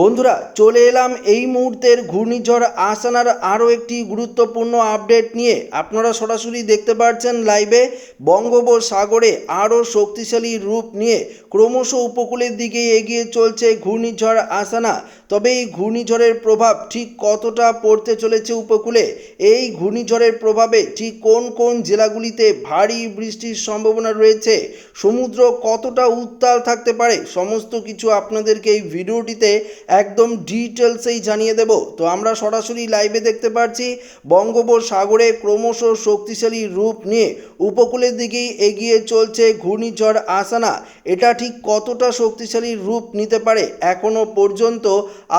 বন্ধুরা, চলে এলাম এই মুহূর্তের ঘূর্ণিঝড় আসানার আরও একটি গুরুত্বপূর্ণ আপডেট নিয়ে। আপনারা সরাসরি দেখতে পাচ্ছেন লাইভে বঙ্গোপসাগরে আরও শক্তিশালী রূপ নিয়ে। ক্রমশ উপকূলের দিকে এগিয়ে চলছে ঘূর্ণিঝড় আসানা। তবে এই ঘূর্ণিঝড়ের প্রভাব ঠিক কতটা পড়তে চলেছে উপকূলে? এই ঘূর্ণিঝড়ের প্রভাবে ঠিক কোন কোন জেলাগুলিতে ভারী বৃষ্টির সম্ভাবনা রয়েছে? সমুদ্র কতটা উত্তাল থাকতে পারে? সমস্ত কিছু আপনাদেরকে এই ভিডিওটিতে একদম ডিটেলসেই জানিয়ে দেব। তো আমরা সরাসরি লাইভে দেখতে পাচ্ছি বঙ্গোপসাগরে ক্রমশ শক্তিশালী রূপ নিয়ে উপকূলের দিকেই এগিয়ে চলছে ঘূর্ণিঝড় আসানা। এটা ঠিক কতটা শক্তিশালী রূপ নিতে পারে এখনও পর্যন্ত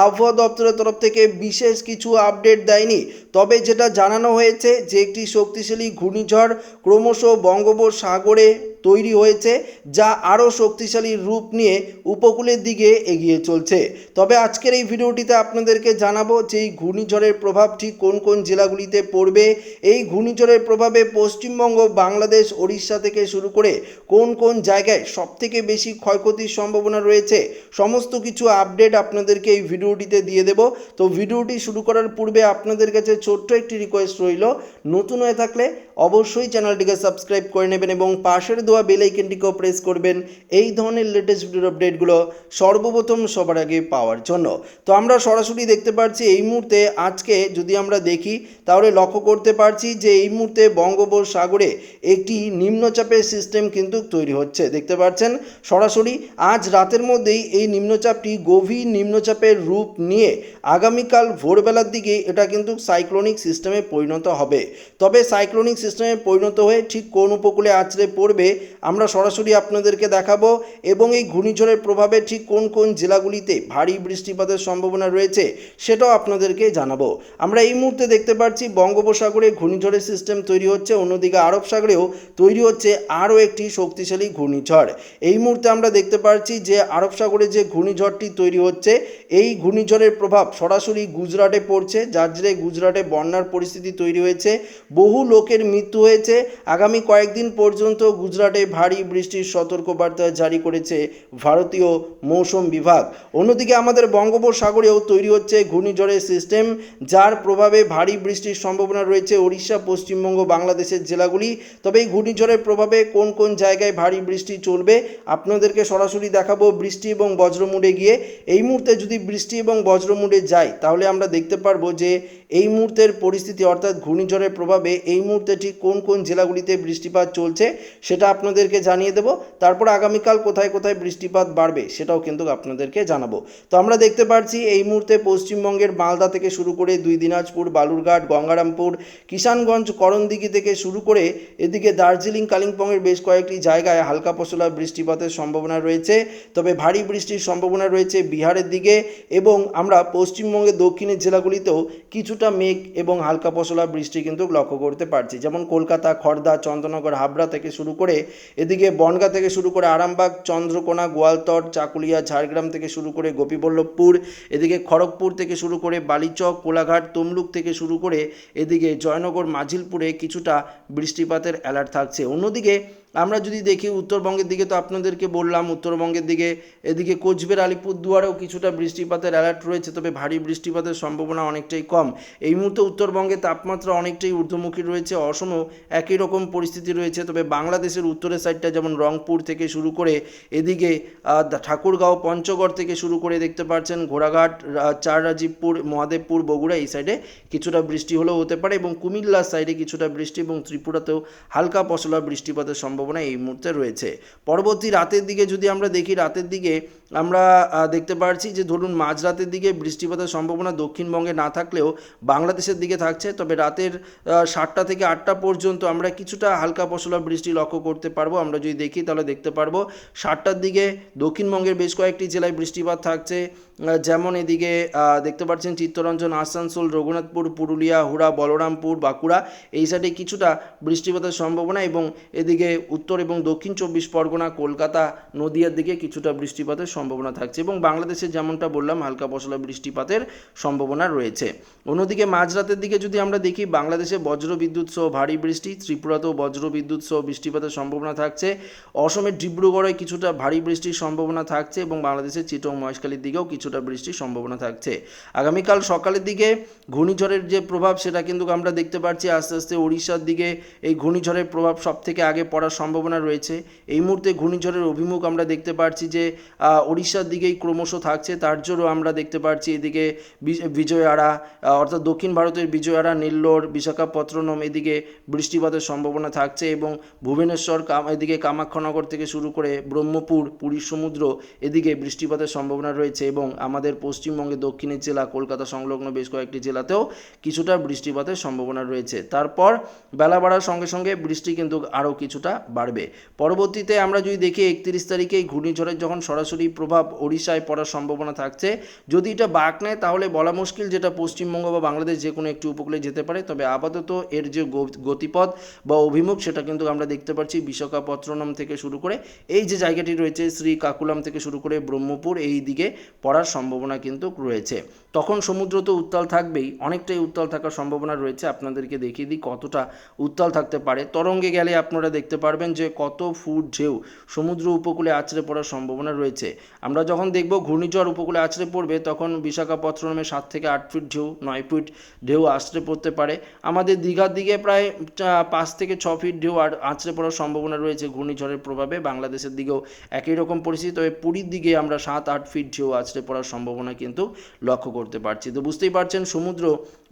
আবহাওয়া দপ্তরের তরফ থেকে বিশেষ কিছু আপডেট দেয়নি। তবে যেটা জানানো হয়েছে যে একটি শক্তিশালী ঘূর্ণিঝড় ক্রমশ বঙ্গোপসাগরে তৈরি হয়েছে, যা আরও শক্তিশালী রূপ নিয়ে উপকূলের দিকে এগিয়ে চলছে। তবে আজকের এই ভিডিওটিতে আপনাদেরকে জানাব যে এই ঘূর্ণিঝড়ের প্রভাব ঠিক কোন কোন জেলাগুলিতে পড়বে, এই ঘূর্ণিঝড়ের প্রভাবে পশ্চিমবঙ্গ, বাংলাদেশ, ওড়িশা থেকে শুরু করে কোন কোন জায়গায় সবথেকে বেশি ক্ষয়ক্ষতির সম্ভাবনা রয়েছে, সমস্ত কিছু আপডেট আপনাদেরকে এই ভিডিওটিতে দিয়ে দেব। তো ভিডিওটি শুরু করার পূর্বে আপনাদের কাছে ছোট্ট একটি রিকোয়েস্ট রইল। নতুন হয়ে থাকলে অবশ্যই চ্যানেলটিকে সাবস্ক্রাইব করে নেবেন এবং পাশের দেওয়া বেল আইকনটিকেও প্রেস করবেন। এই ধরনের লেটেস্ট ভিডিওর আপডেটগুলো সর্বপ্রথম সবার আগে পাওয়ার জন্য। তো আমরা সরাসরি দেখতে পাচ্ছি এই মুহূর্তে, আজকে যদি আমরা দেখি, তাহলে লক্ষ্য করতে পারছি যে এই মুহূর্তে বঙ্গোপসাগরে একটি নিম্নচাপের সিস্টেম কিন্তু তৈরি হচ্ছে। দেখতে পাচ্ছেন, সরাসরি আজ রাতের মধ্যেই এই নিম্নচাপটি গভীর নিম্নচাপের রূপ নিয়ে আগামীকাল ভোরবেলার দিকে এটা কিন্তু সাইক্লোনিক সিস্টেমে পরিণত হবে। তবে সাইক্লোনিক সিস্টেমে পরিণত হয়ে ঠিক কোন উপকূলে আছড়ে পড়বে, আমরা সরাসরি আপনাদেরকে দেখাবো এবং এই ঘূর্ণিঝড়ের প্রভাবে ঠিক কোন কোন জেলাগুলিতে ভারী বৃষ্টিপাতের সম্ভাবনা রয়েছে সেটাও আপনাদেরকে জানাব। আমরা এই মুহূর্তে দেখতে পাচ্ছি বঙ্গোপসাগরে ঘূর্ণিঝড়ের সিস্টেম তৈরি হচ্ছে, অন্যদিকে আরব সাগরেও তৈরি হচ্ছে আরও একটি শক্তিশালী ঘূর্ণিঝড়। এই মুহূর্তে আমরা দেখতে পাচ্ছি যে আরব সাগরে যে ঘূর্ণিঝড়টি তৈরি হচ্ছে, এই ঘূর্ণিঝড়ের প্রভাব সরাসরি গুজরাটে পড়ছে, যার জেরে গুজরাটে বন্যার পরিস্থিতি তৈরি হয়েছে, বহু লোকের মৃত্যু হয়েছে। আগামী কয়েকদিন পর্যন্ত গুজরাটে ভারী বৃষ্টির সতর্কবার্তা জারি করেছে ভারতীয় মৌসুম বিভাগ। অন্যদিকে আমাদের বঙ্গোপসাগরেও তৈরি হচ্ছে ঘূর্ণিঝড়ের সিস্টেম, যার প্রভাবে ভারী বৃষ্টির সম্ভাবনা রয়েছে ওড়িশা, পশ্চিমবঙ্গ, বাংলাদেশের জেলাগুলি। তবে এই ঘূর্ণিঝড়ের প্রভাবে কোন কোন জায়গায় ভারী বৃষ্টি চলবে, আপনাদেরকে সরাসরি দেখাবো বৃষ্টি এবং বজ্রমুড়ে গিয়ে। এই মুহূর্তে যদি বৃষ্টি এবং বজ্রমুড়ে যায়, তাহলে আমরা দেখতে পারব যে এই মুহূর্তের পরিস্থিতি অর্থাৎ ঘূর্ণিঝড়ের প্রভাবে এই মুহূর্তে ঠিক কোন কোন জেলাগুলিতে বৃষ্টিপাত চলছে সেটা আপনাদেরকে জানিয়ে দেব। তারপর আগামীকাল কোথায় কোথায় বৃষ্টিপাত বাড়বে সেটাও কিন্তু আপনাদেরকে জানাব। তো আমরা দেখতে পাচ্ছি এই মুহূর্তে পশ্চিমবঙ্গের মালদা থেকে শুরু করে দুই দিনাজপুর, বালুরঘাট, গঙ্গারামপুর, কিষানগঞ্জ, করণদিঘি থেকে শুরু করে এদিকে দার্জিলিং, কালিম্পংয়ের বেশ কয়েকটি জায়গায় হালকা পশলা বৃষ্টিপাতের সম্ভাবনা রয়েছে। তবে ভারী বৃষ্টির সম্ভাবনা রয়েছে বিহারের দিকে এবং আমরা পশ্চিমবঙ্গের দক্ষিণের জেলাগুলিতেও কিছুটা মেঘ এবং হালকা পশলা বৃষ্টি কিন্তু লক্ষ্য করতে পারছি। যেমন কলকাতা খড়দা চন্দ্রনগর, হাবড়া থেকে শুরু করে এদিকে বনগা থেকে শুরু করে আরামবাগ, চন্দ্রকোনা, গোয়ালতর, চাকুলিয়া, ঝাড়গ্রাম থেকে শুরু করে গোপীবল্লভপুর, এদিকে খড়গপুর থেকে শুরু করে বালিচক, কোলাঘাট, তমলুক থেকে শুরু করে এদিকে জয়নগর, মাঝিলপুরে কিছুটা বৃষ্টিপাতের অ্যালার্ট থাকছে। অন্যদিকে আমরা যদি দেখি উত্তরবঙ্গের দিকে, তো আপনাদেরকে বললাম উত্তরবঙ্গের দিকে, এদিকে কোচবিহার, আলিপুরদুয়ারেও কিছুটা বৃষ্টিপাতের অ্যালার্ট রয়েছে, তবে ভারী বৃষ্টিপাতের সম্ভাবনা অনেকটাই কম। এই মুহূর্তে উত্তরবঙ্গে তাপমাত্রা অনেকটাই ঊর্ধ্বমুখী রয়েছে, অসমও একই রকম পরিস্থিতি রয়েছে, তবে বাংলাদেশের উত্তরের সাইডটা যেমন রংপুর থেকে শুরু করে এদিকে ঠাকুরগাঁও, পঞ্চগড় থেকে শুরু করে দেখতে পাচ্ছেন ঘোড়াঘাট রা- চার রাজীবপুর মহাদেবপুর, বগুড়া এই সাইডে কিছুটা বৃষ্টি হলেও হতে পারে এবং কুমিল্লার সাইডে কিছুটা বৃষ্টি এবং ত্রিপুরাতেও হালকা পশলা বৃষ্টিপাতের সম্ভাবনা এই মুহূর্তে রয়েছে। পরবর্তী রাতের দিকে যদি আমরা দেখি, রাতের দিকে আমরা দেখতে পাচ্ছি যে ধরুন মাঝরাতের দিকে বৃষ্টিপাতের সম্ভাবনা দক্ষিণবঙ্গে না থাকলেও বাংলাদেশের দিকে থাকছে। তবে রাতের সাতটা থেকে আটটা পর্যন্ত আমরা কিছুটা হালকা পশলা বৃষ্টি লক্ষ্য করতে পারব। আমরা যদি দেখি তাহলে দেখতে পারব, সাতটার দিকে দক্ষিণবঙ্গের বেশ কয়েকটি জেলায় বৃষ্টিপাত থাকছে। যেমন এদিকে দেখতে পাচ্ছেন চিত্তরঞ্জন, আসানসোল, রঘুনাথপুর, পুরুলিয়া, হুড়া, বলরামপুর, বাঁকুড়া, এই সাইডে কিছুটা বৃষ্টিপাতের সম্ভাবনা এবং এদিকে উত্তর এবং দক্ষিণ চব্বিশ পরগনা, কলকাতা, নদিয়ার দিকে কিছুটা বৃষ্টিপাতের সম্ভাবনা থাকছে এবং বাংলাদেশে যেমনটা বললাম, হালকা পশলা বৃষ্টিপাতের সম্ভাবনা রয়েছে। অন্যদিকে মাঝরাতের দিকে যদি আমরা দেখি, বাংলাদেশে বজ্র বিদ্যুৎ সহ ভারী বৃষ্টি, ত্রিপুরাতেও বজ্র বিদ্যুৎ সহ বৃষ্টিপাতের সম্ভাবনা থাকছে। অসমের ডিব্রুগড়ে কিছুটা ভারী বৃষ্টির সম্ভাবনা থাকছে এবং বাংলাদেশের চিটং, মহেশখালীর দিকেও কিছু কিছুটা বৃষ্টির সম্ভাবনা থাকছে। আগামীকাল সকালের দিকে ঘূর্ণিঝড়ের যে প্রভাব, সেটা কিন্তু আমরা দেখতে পাচ্ছি আস্তে আস্তে ওড়িশার দিকে এই ঘূর্ণিঝড়ের প্রভাব সব থেকে আগে পড়ার সম্ভাবনা রয়েছে। এই মুহূর্তে ঘূর্ণিঝড়ের অভিমুখ আমরা দেখতে পাচ্ছি যে ওড়িশার দিকেই ক্রমশ থাকছে। তার জন্য আমরা দেখতে পাচ্ছি এদিকে বি- বিজয়ওয়াড়া অর্থাৎ দক্ষিণ ভারতের বিজয়ওয়াড়া নেল্লোর, বিশাখাপত্তনম এদিকে বৃষ্টিপাতের সম্ভাবনা থাকছে এবং ভুবনেশ্বর এদিকে কামাখ্যানগর থেকে শুরু করে ব্রহ্মপুর, পুরীর সমুদ্র এদিকে বৃষ্টিপাতের সম্ভাবনা রয়েছে এবং আমাদের পশ্চিমবঙ্গের দক্ষিণের জেলা, কলকাতা সংলগ্ন বেশ কয়েকটি জেলাতেও কিছুটা বৃষ্টিপাতের সম্ভাবনা রয়েছে। তারপর বেলা বাড়ার সঙ্গে সঙ্গে বৃষ্টি কিন্তু আরও কিছুটা বাড়বে। পরবর্তীতে আমরা যদি দেখি, একত্রিশ তারিখে ঘূর্ণিঝড়ের যখন সরাসরি প্রভাব ওড়িশায় পড়ার সম্ভাবনা থাকছে, যদি এটা বাঁক নেয়, তাহলে বলা মুশকিল যেটা পশ্চিমবঙ্গ বা বাংলাদেশ যে কোনো একটি উপকূলে যেতে পারে। তবে আপাতত এর যে গতিপথ বা অভিমুখ, সেটা কিন্তু আমরা দেখতে পাচ্ছি বিশাখাপত্তনম থেকে শুরু করে, এই যে জায়গাটি রয়েছে শ্রী কাকুলাম থেকে শুরু করে ব্রহ্মপুর, এই দিকে পড়ার সম্ভাবনা কিন্তু রয়েছে। তখন সমুদ্র তো উত্তাল থাকবেই, অনেকটাই উত্তাল থাকার সম্ভাবনা রয়েছে, আপনাদেরকে দেখিয়ে দিই কতটা উত্তাল থাকতে পারে। তরঙ্গে গেলে আপনারা দেখতে পারবেন যে কত ফুট ঢেউ সমুদ্র উপকূলে আছড়ে পড়ার সম্ভাবনা রয়েছে। আমরা যখন দেখব ঘূর্ণিঝড় উপকূলে আছড়ে পড়বে, তখন বিশাখাপত্তনমে সাত থেকে আট ফিট ঢেউ, নয় ফিট ঢেউ আছড়ে পড়তে পারে। আমাদের দীঘার দিকে প্রায় পাঁচ থেকে ছ ফিট ঢেউ আর আছড়ে পড়ার সম্ভাবনা রয়েছে ঘূর্ণিঝড়ের প্রভাবে। বাংলাদেশের দিকেও একই রকম পরিস্থিতি, তবে পুরীর দিকে আমরা সাত, আট ফিট ঢেউ আছড়ে পড়ার সম্ভাবনা কিন্তু লক্ষ্য করতে পারছি। তো বুঝতেই পারছেন, সমুদ্র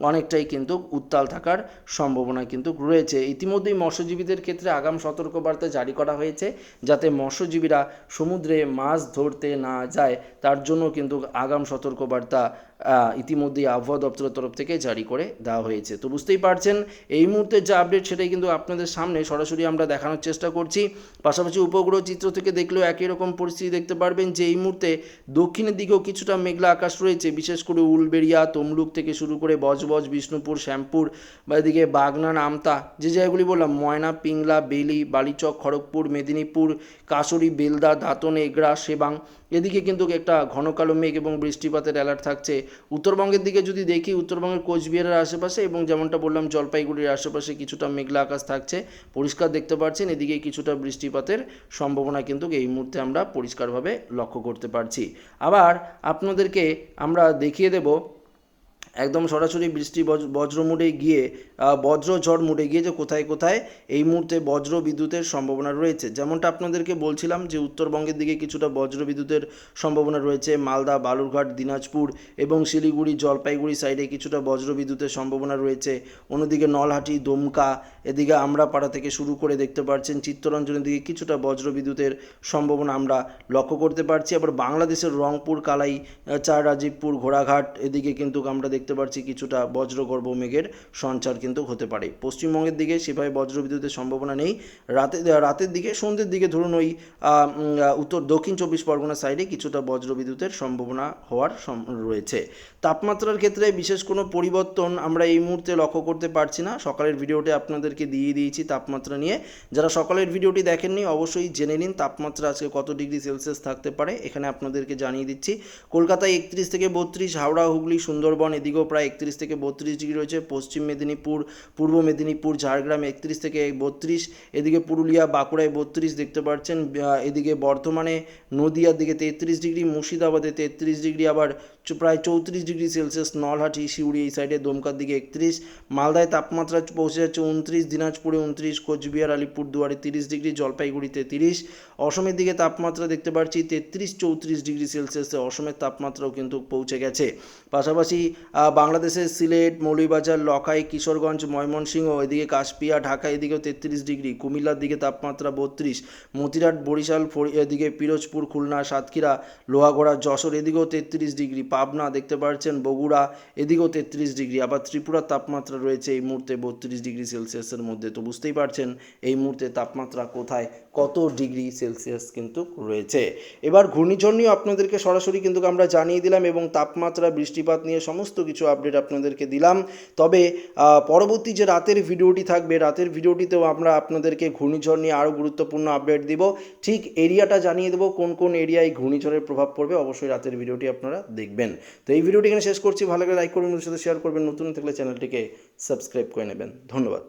অনেকটাই কিন্তু উত্তাল থাকার সম্ভাবনা কিন্তু রয়েছে। ইতিমধ্যেই মৎস্যজীবীদের ক্ষেত্রে আগাম সতর্কবার্তা জারি করা হয়েছে যাতে মৎস্যজীবীরা সমুদ্রে মাছ ধরতে না যায়। তার জন্য কিন্তু আগাম সতর্কবার্তা ইতিমধ্যেই আবহাওয়া দপ্তরের তরফ থেকে জারি করে দেওয়া হয়েছে। তো বুঝতেই পারছেন, এই মুহূর্তে যে আপডেট সেটাই কিন্তু আপনাদের সামনে সরাসরি আমরা দেখানোর চেষ্টা করছি। পাশাপাশি উপগ্রহ চিত্র থেকে দেখলেও একই রকম পরিস্থিতি দেখতে পারবেন যে এই মুহূর্তে দক্ষিণের দিকেও কিছুটা মেঘলা আকাশ রয়েছে, বিশেষ করে উলবেড়িয়া, তমলুক থেকে শুরু করে বজবজ, বিষ্ণুপুর, শ্যামপুর, বা এদিকে বাগনা নামতা যে জায়গাগুলি বললাম, ময়না, পিংলা, বেলি, বালিচক, খড়গপুর, মেদিনীপুর কাসরি বেলদা, দাঁতন এগড়া সেবাং এদিকে কিন্তু একটা ঘন কালো মেঘ এবং বৃষ্টিপাতের অ্যালার্ট থাকছে। উত্তরবঙ্গের দিকে যদি দেখি, উত্তরবঙ্গের কোচবিহারের আশেপাশে এবং যেমনটা বললাম, জলপাইগুড়ির আশেপাশে কিছুটা মেঘলা আকাশ থাকছে। পরিষ্কার দেখতে পাচ্ছেন, এদিকে কিছুটা বৃষ্টিপাতের সম্ভাবনা কিন্তু এই মুহূর্তে আমরা পরিষ্কারভাবে লক্ষ্য করতে পারছি। আবার আপনাদেরকে আমরা দেখিয়ে দেব, একদম সরাসরি বৃষ্টি বজ- বজ্র মুডে গিয়ে বজ্র ঝড় মুডে গিয়ে যে কোথায় কোথায়, এই মুহূর্তে বজ্র বিদ্যুতের সম্ভাবনা রয়েছে। যেমনটা আপনাদেরকে বলছিলাম যে উত্তরবঙ্গের দিকে কিছুটা বজ্র বিদ্যুতের সম্ভাবনা রয়েছে। মালদা, বালুরঘাট, দিনাজপুর এবং শিলিগুড়ি, জলপাইগুড়ি সাইডে কিছুটা বজ্র বিদ্যুতের সম্ভাবনা রয়েছে। অন্যদিকে নলহাটি, দমকা, এদিকে আমরাপাড়া থেকে শুরু করে দেখতে পাচ্ছেন চিত্তরঞ্জনের দিকে কিছুটা বজ্র বিদ্যুতের সম্ভাবনা আমরা লক্ষ্য করতে পারছি। আবার বাংলাদেশের রংপুর, কালাই, চার রাজীবপুর, ঘোড়াঘাট, এদিকে কিন্তু আমরা দেখতে পাচ্ছি কিছুটা বজ্রগর্ভ মেঘের সঞ্চার কিন্তু হতে পারে। পশ্চিমবঙ্গের দিকে সেভাবে বজ্র বিদ্যুতের সম্ভাবনা নেই। রাতে, রাতের দিকে, সন্ধ্যের দিকে ধরুন ওই উত্তর, দক্ষিণ চব্বিশ পরগনা সাইডে কিছুটা বজ্র বিদ্যুতের সম্ভাবনা হওয়ার রয়েছে। তাপমাত্রার ক্ষেত্রে বিশেষ কোনো পরিবর্তন আমরা এই মুহূর্তে লক্ষ্য করতে পারছি না। সকালের ভিডিওতে আপনাদেরকে দিয়ে দিয়েছি তাপমাত্রা নিয়ে। যারা সকালের ভিডিওটি দেখেননি, অবশ্যই জেনে নিন তাপমাত্রা আজকে কত ডিগ্রি সেলসিয়াস থাকতে পারে। এখানে আপনাদেরকে জানিয়ে দিচ্ছি, কলকাতায় একত্রিশ থেকে বত্রিশ, হাওড়া, হুগলি, সুন্দরবন, এদিকেও প্রায় একত্রিশ থেকে বত্রিশ ডিগ্রি রয়েছে। পশ্চিম মেদিনীপুর পূর্ব মেদিনীপুর, ঝাড়গ্রাম একত্রিশ থেকে বত্রিশ, এদিকে পুরুলিয়া, বাঁকুড়ায় বত্রিশ দেখতে পাচ্ছেন এদিকে বর্ধমানে নদিয়ার দিকে তেত্রিশ ডিগ্রি, মুর্শিদাবাদে তেত্রিশ ডিগ্রি, আবার প্রায় চৌত্রিশ ডিগ্রি সেলসিয়াস, নলহাটি শিউড়ি এই সাইডে দমকার দিকে একত্রিশ, মালদায় তাপমাত্রা পৌঁছে যাচ্ছে উনত্রিশ, দিনাজপুরে উনত্রিশ, কোচবিহার, আলিপুরদুয়ারে তিরিশ ডিগ্রি, জলপাইগুড়িতে তিরিশ, অসমের দিকে তাপমাত্রা দেখতে পাচ্ছি তেত্রিশ চৌত্রিশ ডিগ্রি সেলসিয়াসে অসমের তাপমাত্রাও কিন্তু পৌঁছে গেছে। পাশাপাশি বাংলাদেশের সিলেট, মৌলভীবাজার, লখাই, কিশোরগঞ্জ, ময়মনসিংহ এদিকে কাশপিয়া, ঢাকা, এদিকেও তেত্রিশ ডিগ্রি, কুমিল্লার দিকে তাপমাত্রা বত্রিশ মতিরাট বরিশাল এদিকে পিরোজপুর, খুলনা, সাতক্ষীরা, লোহাগড়া, যশোর, এদিকেও তেত্রিশ ডিগ্রি পাবনা দেখতে পাচ্ছেন বগুড়া, এদিকেও তেত্রিশ ডিগ্রি, আবার ত্রিপুরার তাপমাত্রা রয়েছে এই মুহূর্তে বত্রিশ ডিগ্রি সেলসিয়াসের মধ্যে। তো বুঝতেই পারছেন এই মুহূর্তে তাপমাত্রা কোথায়, কত ডিগ্রি সেলসিয়াস কিন্তু রয়েছে। এবার ঘূর্ণিঝড় নিয়েও আপনাদেরকে সরাসরি কিন্তু আমরা জানিয়ে দিলাম এবং তাপমাত্রা, বৃষ্টিপাত নিয়ে সমস্ত কিছু আপডেট আপনাদেরকে দিলাম। তবে পরবর্তী যে রাতের ভিডিওটি থাকবে, রাতের ভিডিওটিতেও আমরা আপনাদেরকে ঘূর্ণিঝড় নিয়ে আরও গুরুত্বপূর্ণ আপডেট দিব। ঠিক এরিয়াটা জানিয়ে দেবো, কোন কোন এরিয়ায় ঘূর্ণিঝড়ের প্রভাব পড়বে, অবশ্যই রাতের ভিডিওটি আপনারা দেখবেন। তো এই ভিডিওটি এখানে শেষ করছি। ভালো করে লাইক করবেন সাথে শেয়ার করবেন। নতুন থাকলে চ্যানেলটিকে সাবস্ক্রাইব করে নেবেন। ধন্যবাদ।